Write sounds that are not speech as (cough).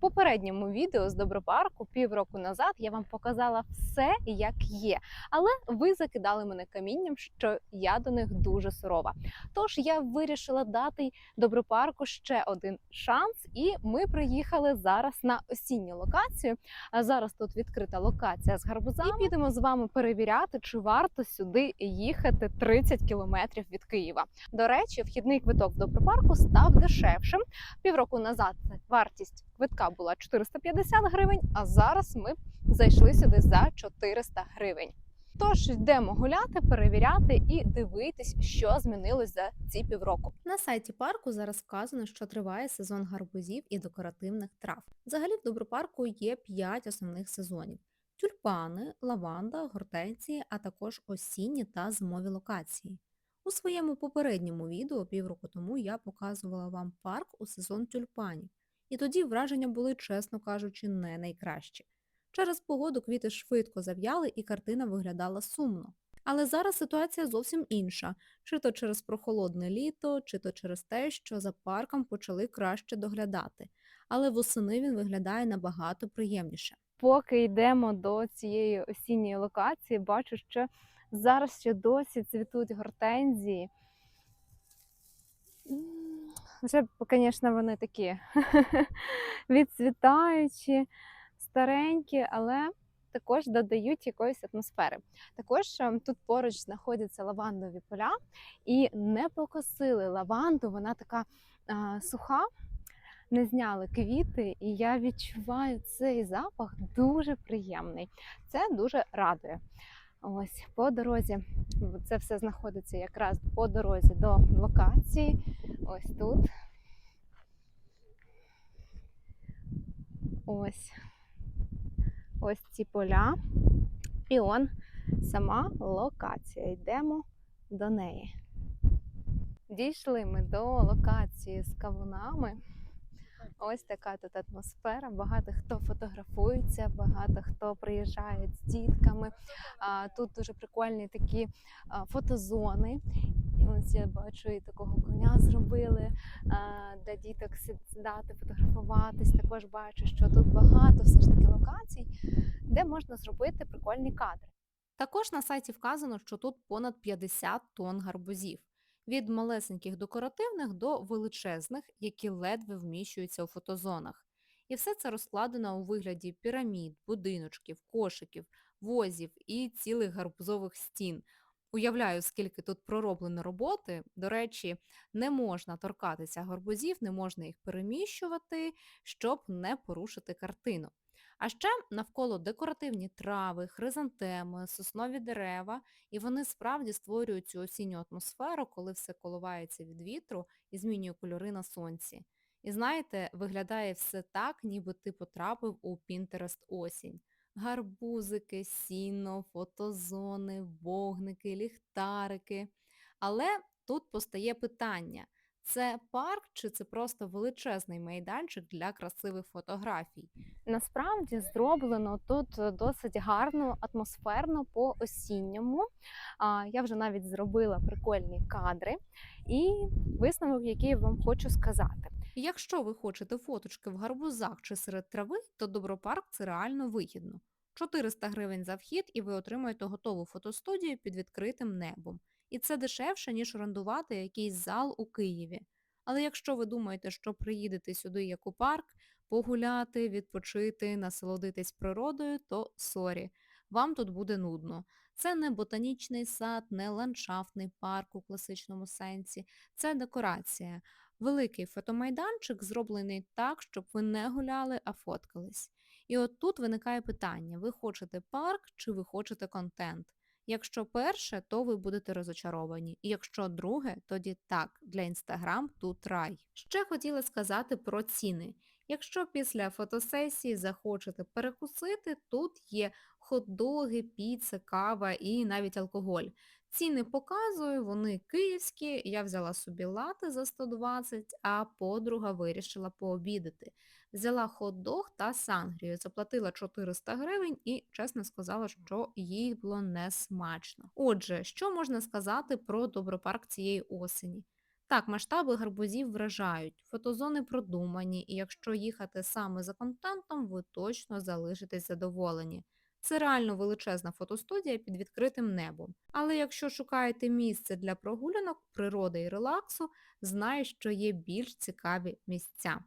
Попередньому відео з Добропарку півроку назад я вам показала все, як є, але ви закидали мене камінням, що я до них дуже сурова. Тож я вирішила дати Добропарку ще один шанс, і ми приїхали зараз на осінню локацію. Зараз тут відкрита локація з гарбузами. І підемо з вами перевіряти, чи варто сюди їхати 30 кілометрів від Києва. До речі, вхідний квиток в Добропарку став дешевшим. Півроку назад вартість квитка була 450 гривень, а зараз ми зайшли сюди за 400 гривень. Тож йдемо гуляти, перевіряти і дивитись, що змінилось за ці півроку. На сайті парку зараз вказано, що триває сезон гарбузів і декоративних трав. Взагалі в добропарку є 5 основних сезонів: тюльпани, лаванда, гортензії, а також осінні та зимові локації. У своєму попередньому відео півроку тому я показувала вам парк у сезон тюльпанів, і тоді враження були, чесно кажучи, не найкращі. Через погоду квіти швидко зав'яли і картина виглядала сумно. Але зараз ситуація зовсім інша, чи то через прохолодне літо, чи то через те, що за парком почали краще доглядати. Але восени він виглядає набагато приємніше. Поки йдемо до цієї осінньої локації, бачу, що зараз ще досі цвітуть гортензії. Вже, звісно, вони такі (laughs) відцвітаючі, старенькі, але також додають якоїсь атмосфери. Також е, тут поруч знаходяться лавандові поля і не покосили лаванду, вона така а, суха, не зняли квіти, і я відчуваю цей запах дуже приємний. Це дуже радує. Ось по дорозі, це все знаходиться якраз по дорозі до локації. Ось тут. Ось ось ці поля. І он сама локація. Йдемо до неї. Дійшли ми до локації з кавунами. Ось така тут атмосфера. Багато хто фотографується, багато хто приїжджає з дітками. Тут дуже прикольні такі фотозони. І ось я бачу, і такого коня зробили для діток сідати, фотографуватись. Також бачу, що тут багато все ж таки локацій, де можна зробити прикольні кадри. Також на сайті вказано, що тут понад 50 тонн гарбузів. Від малесеньких декоративних до величезних, які ледве вміщуються у фотозонах. І все це розкладено у вигляді пірамід, будиночків, кошиків, возів і цілих гарбузових стін. Уявляю, скільки тут пророблено роботи. До речі, не можна торкатися гарбузів, не можна їх переміщувати, щоб не порушити картину. А ще навколо декоративні трави, хризантеми, соснові дерева, і вони справді створюють цю осінню атмосферу, коли все коливається від вітру і змінює кольори на сонці. І знаєте, виглядає все так, ніби ти потрапив у Pinterest осінь. Гарбузики, сіно, фотозони, вогники, ліхтарики. Але тут постає питання. Це парк чи це просто величезний майданчик для красивих фотографій? Насправді зроблено тут досить гарно, атмосферно по осінньому. Я вже навіть зробила прикольні кадри і висновок, який я вам хочу сказати. Якщо ви хочете фоточки в гарбузах чи серед трави, то Добропарк це реально вигідно. 400 гривень за вхід і ви отримаєте готову фотостудію під відкритим небом. І це дешевше, ніж орендувати якийсь зал у Києві. Але якщо ви думаєте, що приїдете сюди як у парк, погуляти, відпочити, насолодитись природою, то сорі, вам тут буде нудно. Це не ботанічний сад, не ландшафтний парк у класичному сенсі, це декорація. Великий фотомайданчик зроблений так, щоб ви не гуляли, а фоткались. І от тут виникає питання, ви хочете парк чи ви хочете контент? Якщо перше, то ви будете розочаровані. І якщо друге, тоді так, для Інстаграм тут рай. Ще хотіла сказати про ціни. Якщо після фотосесії захочете перекусити, тут є хот-доги, піца, кава і навіть алкоголь. Ціни показую, вони київські, я взяла собі лати за 120, а подруга вирішила пообідати. Взяла хот-дог та сангрію, заплатила 400 гривень і чесно сказала, що їй було не смачно. Отже, що можна сказати про добропарк цієї осені? Так, масштаби гарбузів вражають, фотозони продумані, і якщо їхати саме за контентом, ви точно залишитесь задоволені. Це реально величезна фотостудія під відкритим небом. Але якщо шукаєте місце для прогулянок, природи і релаксу, знай, що є більш цікаві місця.